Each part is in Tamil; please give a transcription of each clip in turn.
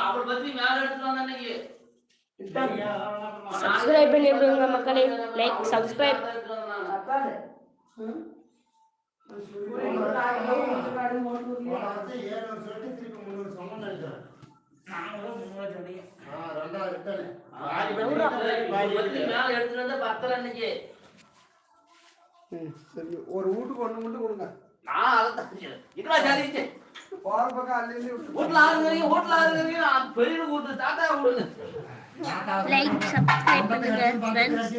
அவள் பத்தி மேல எடுத்துட்டு பண்ணுவாங்க? சப்ஸ்கிரைப் பண்ணி விடுங்க மக்களே லைக் சப்ஸ்கிரைப் பத்தி மேல எடுத்துட்டு வந்தா பத்தல இன்னைக்கு சரி ஒரு வீட்டுக்கு ஒண்ணு மட்டும் கொடுங்க. நான் அதை தான் இக்கடா ஜாதிச்சு போற பக்கம் அள்ளி விட்டு வீட்டுல ஆளுங்க வீட்டுல ஆளுங்க நான் பெரிய கூட்டு தாத்தா விடுங்க லைக் சப்ஸ்கிரைப் பண்ணுங்க ஃப்ரெண்ட்ஸ்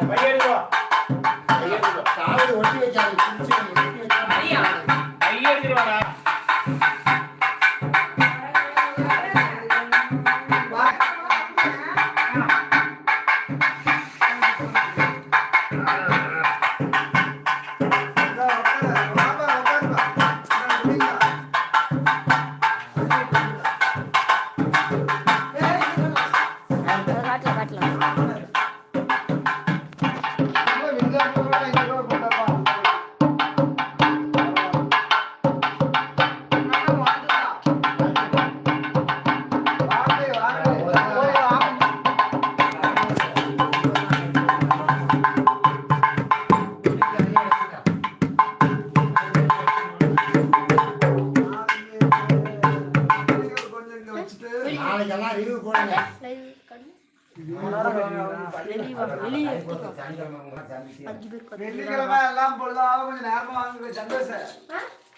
பையன் எடுத்து வா. பையன் எடுத்து வா. ஐயா பையன் எடுத்துட்டு வெள்ளிக்கிழமை எல்லாம் பொழுதாக கொஞ்சம் நேரமா வாங்க சந்தோஷம்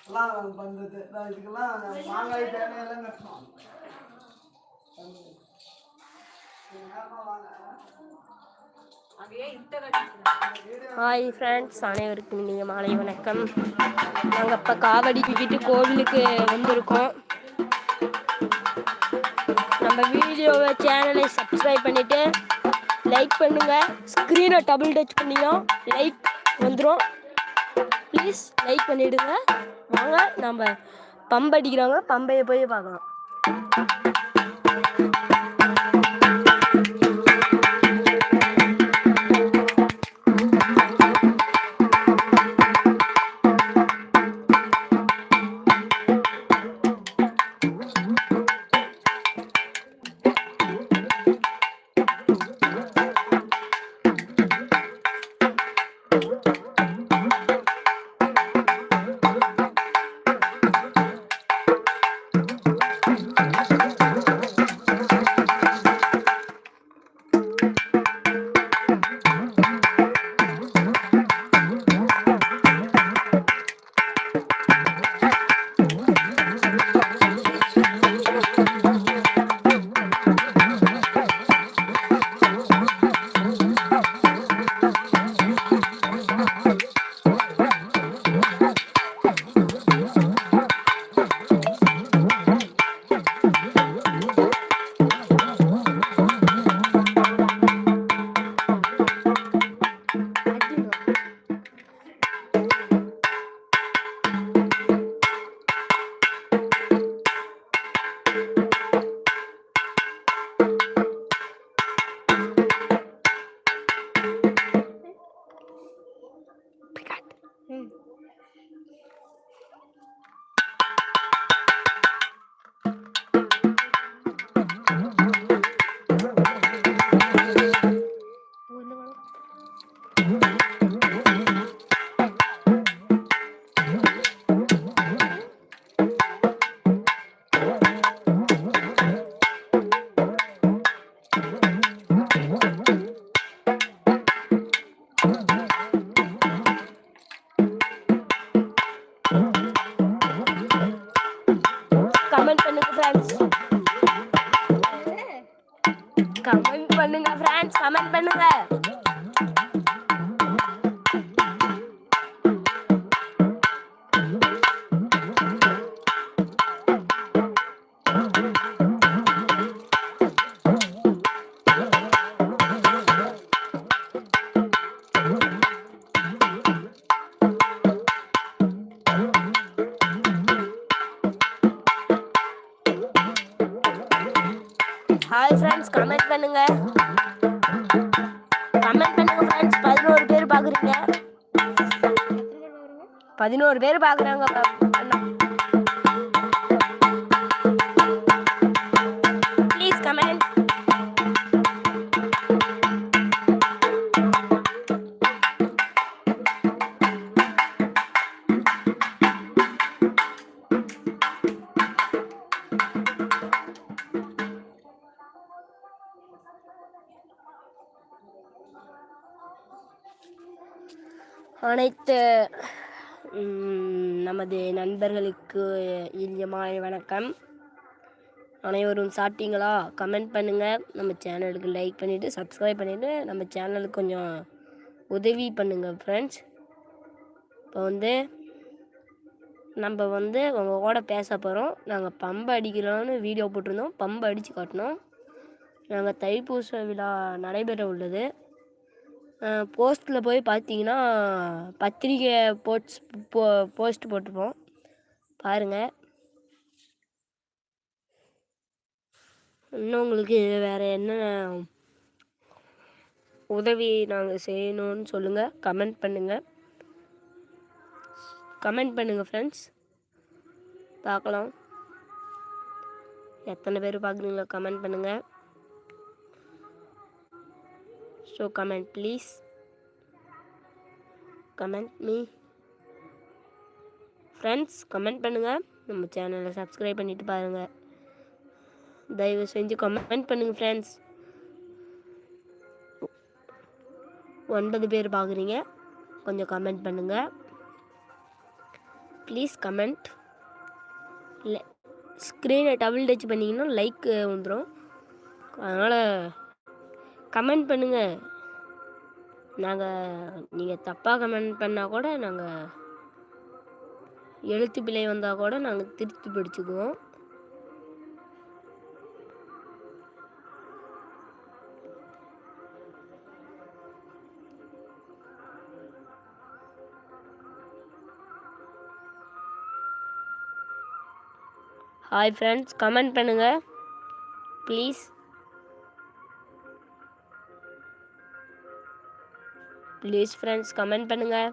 எல்லாம் பண்றது. நான் இதுக்கெல்லாம் மாங்காய் தேனை எல்லாம் கட்டணும். நேரமா வாங்க. ஹாய் ஃப்ரெண்ட்ஸ் அனைவருக்கும் இனிய மாலை வணக்கம். நாங்கள் இப்போ காவடி தூக்கிட்டு கோவிலுக்கு வந்திருக்கோம். நம்ம வீடியோவை சேனலை சப்ஸ்கிரைப் பண்ணிவிட்டு லைக் பண்ணுங்கள் ஸ்க்ரீனை டபுள் டச் பண்ணியும் லைக் வந்துடும் ப்ளீஸ் லைக் பண்ணிவிடுங்க வாங்க நம்ம பம்பு அடிக்கிறாங்க. பம்பையை போய் பார்க்கலாம். ஹாய் ஃப்ரெண்ட்ஸ் கமெண்ட் பண்ணுங்க. கமெண்ட் பண்ணுங்க ஃப்ரெண்ட்ஸ் பதினோரு பேர் பார்க்குறீங்க பதினோரு பேர் பார்க்குறாங்க அனைத்து நமது நண்பர்களுக்கு இனிய மாலை வணக்கம். அனைவரும் சாப்பிட்டீங்களா? கமெண்ட் பண்ணுங்கள் நம்ம சேனலுக்கு லைக் பண்ணிவிட்டு சப்ஸ்கிரைப் பண்ணிவிட்டு நம்ம சேனலுக்கு கொஞ்சம் உதவி பண்ணுங்கள் ஃப்ரெண்ட்ஸ் இப்போ வந்து நம்ம வந்து உங்கள் கூட பேச போகிறோம் நாங்கள் பம்பு அடிக்கிறோன்னு வீடியோ போட்டிருந்தோம். பம்பு அடித்து காட்டினோம். நாங்கள் தைப்பூச விழா நடைபெற உள்ளது. போஸ்ட்டில் போய் பார்த்தீங்கன்னா பத்திரிக்கை போட்ஸ் போ போஸ்ட் போட்டிருப்போம் பாருங்கள் இன்னும் உங்களுக்கு வேறு என்ன உதவி நாங்கள் செய்யணும்னு சொல்லுங்கள் கமெண்ட் பண்ணுங்கள் கமெண்ட் பண்ணுங்கள் ஃப்ரெண்ட்ஸ் பார்க்கலாம் எத்தனை பேர் பார்க்குறீங்களோ கமெண்ட் பண்ணுங்கள் so comment please comment me friends comment பண்ணுங்கள் நம்ம சேனலை சப்ஸ்கிரைப் பண்ணிட்டு பாருங்கள் தயவு செஞ்சு கமெண்ட் பண்ணுங்கள் ஃப்ரெண்ட்ஸ் ஒன்பது பேர் பார்க்குறீங்க கொஞ்சம் கமெண்ட் பண்ணுங்கள் ப்ளீஸ் கமெண்ட் இல்லை ஸ்க்ரீனை டபுள் டச் பண்ணிங்கன்னா லைக் வந்துடும் அதனால் கமெண்ட் பண்ணுங்கள் நாங்கள் நீங்கள் தப்பாக கமெண்ட் பண்ணால் கூட நாங்கள் எழுத்து பிழை வந்தால் கூட நாங்கள் திருத்தி பிடிச்சிக்குவோம். ஹாய் ஃப்ரெண்ட்ஸ் கமெண்ட் பண்ணுங்கள் ப்ளீஸ் ப்ளீஸ் ஃப்ரெண்ட்ஸ் கமெண்ட் பண்ணுங்கள்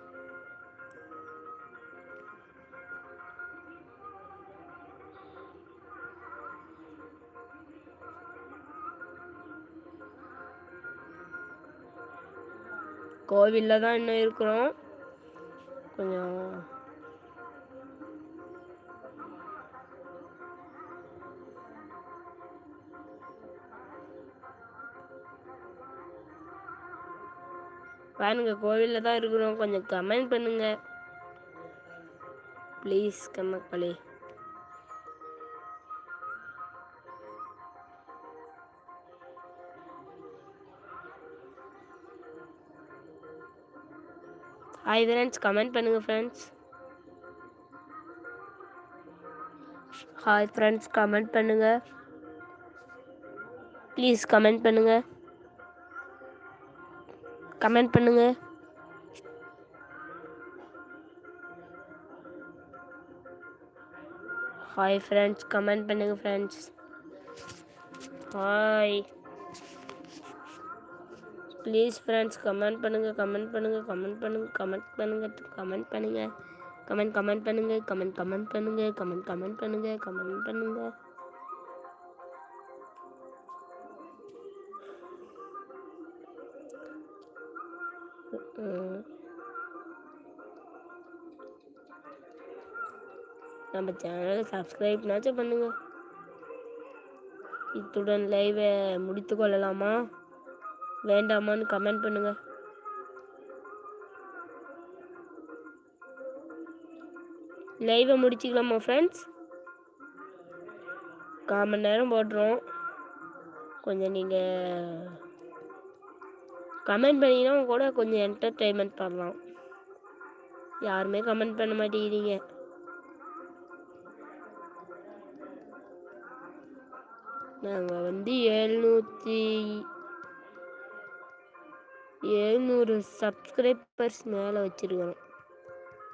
கோவிலில் தான் இன்னும் இருக்கிறோம். கொஞ்சம் பாருங்க கோவிலில் தான் இருக்கிறோம். கொஞ்சம் கமெண்ட் பண்ணுங்க. ப்ளீஸ் கம்மக்களே ஹாய் ஃப்ரெண்ட்ஸ் கமெண்ட் பண்ணுங்க ஃப்ரெண்ட்ஸ் ஹாய் ஃப்ரெண்ட்ஸ் கமெண்ட் பண்ணுங்க. ப்ளீஸ் கமெண்ட் பண்ணுங்க. கமெண்ட் பண்ணுங்க. ஹாய் ஃப்ரெண்ட்ஸ் கமெண்ட் பண்ணுங்க friends hi please friends comment பண்ணுங்க கமெண்ட் பண்ணுங்க கமெண்ட் பண்ணுங்க கமெண்ட் பண்ணுங்க கமெண்ட் பண்ணுங்க. கமெண்ட் கமெண்ட் பண்ணுங்க கமெண்ட் கமெண்ட் பண்ணுங்க கமெண்ட் கமெண்ட் பண்ணுங்க கமெண்ட் பண்ணுங்க. நம்ம சேனலை சப்ஸ்கிரைப்னாச்சும் பண்ணுங்க. இத்துடன் லைவை முடித்து கொள்ளலாமா? வேண்டாமான்னு கமெண்ட் பண்ணுங்க. லைவை முடிச்சுக்கலாமா ஃப்ரெண்ட்ஸ் கால் மணி நேரம் போடுறோம் கொஞ்சம் நீங்கள் கமெண்ட் பண்ணிங்கன்னா கூட கொஞ்சம் என்டர்டெயின்மெண்ட் பண்ணலாம். யாருமே கமெண்ட் பண்ண மாட்டேங்கிறீங்க. நாங்கள் வந்து எழுநூற்றி எழுநூறு சப்ஸ்கிரைபர்ஸ் மேலே வச்சுருக்கிறோம்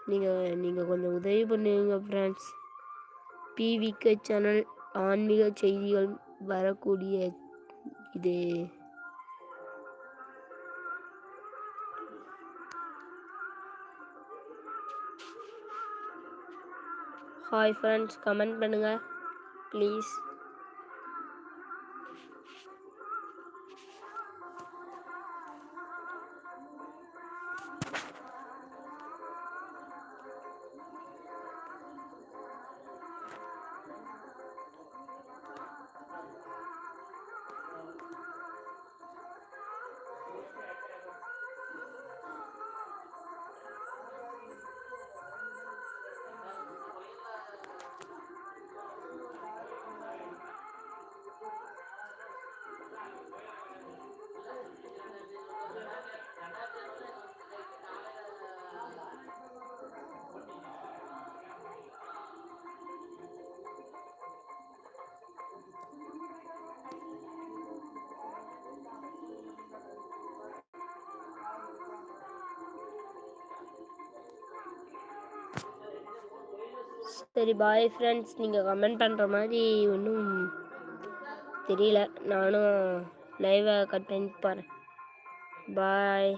நீங்கள் நீங்கள் கொஞ்சம் உதவி பண்ணுவீங்க ஃப்ரெண்ட்ஸ் பிவிகே சேனல் ஆன்மீக செய்திகள் வரக்கூடிய இது. ஹாய் ஃப்ரெண்ட்ஸ் கமெண்ட் பண்ணுங்கள் ப்ளீஸ் சரி பாய் ஃப்ரெண்ட்ஸ் நீங்கள் கமெண்ட் பண்ணுற மாதிரி ஒன்றும் தெரியல. நானும் லைவை கட் பண்ணி பாரு பாய்